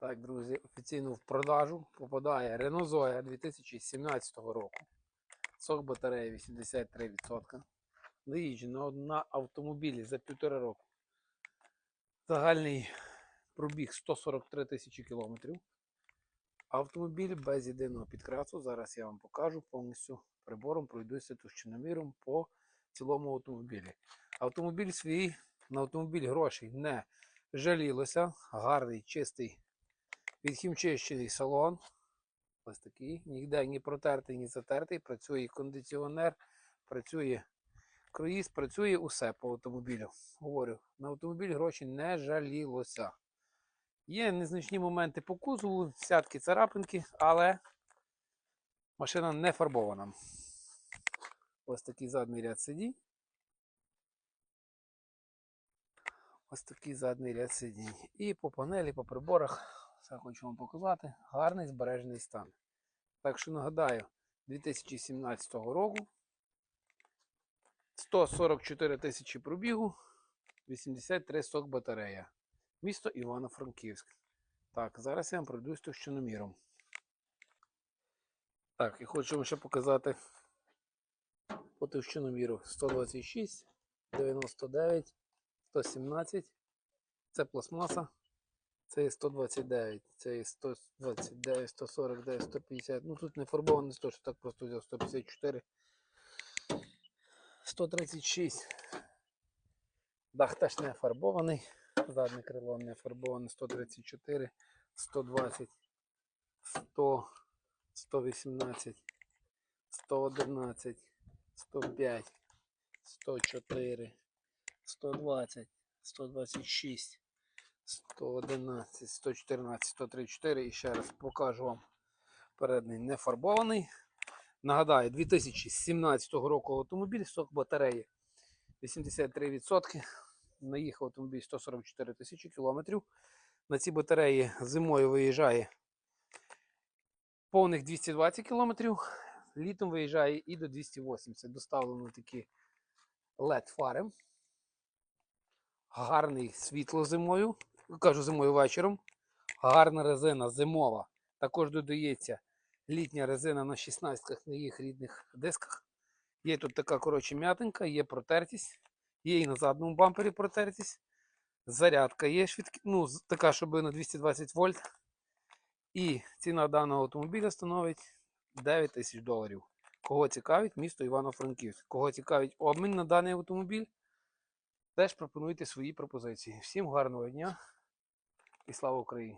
Так, друзі, офіційно в продажу попадає Renault Zoe 2017 року. Сок батареї 83%. Доїжджено на автомобілі за півтора року. Загальний пробіг 143 тисячі кілометрів. Автомобіль без єдиного підкрасу. Зараз я вам покажу повністю прибором, пройдуся товщиноміром по цілому автомобілі. Автомобіль свій, на автомобіль грошей не жалілося. Гарний, чистий, відхімчищений салон. Ось такий. Ніде ні протертий, ні затертий. Працює кондиціонер, працює круїз, працює усе по автомобілю. Говорю, на автомобіль гроші не жалілося. Є незначні моменти по кузову, сятки, царапинки, але машина не фарбована. Ось такий задній ряд сидінь. Ось такий задній ряд сидінь. І по панелі, по приборах, все хочу вам показати. Гарний збережений стан. Так що нагадаю, 2017 року 144 тисячі пробігу, 83 сок батарея. Місто Івано-Франківськ. Так, зараз я вам пройдусь товщиноміром. Так, і хочу вам ще показати по товщиноміру 126, 99, 117. Це пластмаса. Це є 129, це є 129, 149, 150. Ну тут не фарбований 100, що так просто взяв 154. 136. Дах теж не фарбований. Заднє крило не фарбоване 134, 120, 100, 118, 111, 105, 104, 120, 126, 111, 114, 134. І ще раз покажу вам передній не фарбований. Нагадаю, 2017 року автомобіль, сок батареї 83%. Наїхав автомобіль 144 тисячі кілометрів. На цій батареї зимою виїжджає повних 220 кілометрів, літом виїжджає і до 280. Доставлено такі LED-фари. Гарний світло зимою. Кажу зимою вечором. Гарна резина зимова. Також додається літня резина на 16 на їх рідних дисках. Є тут така коротше м'ятинка, є протертість. Є і на задньому бампері протертість. Зарядка є швидкі, ну, така, щоб на 220 вольт. І ціна даного автомобіля становить 9 тисяч доларів. Кого цікавить, місто Івано-Франківськ. Кого цікавить обмін на даний автомобіль, теж пропонуйте свої пропозиції. Всім гарного дня і слава Україні!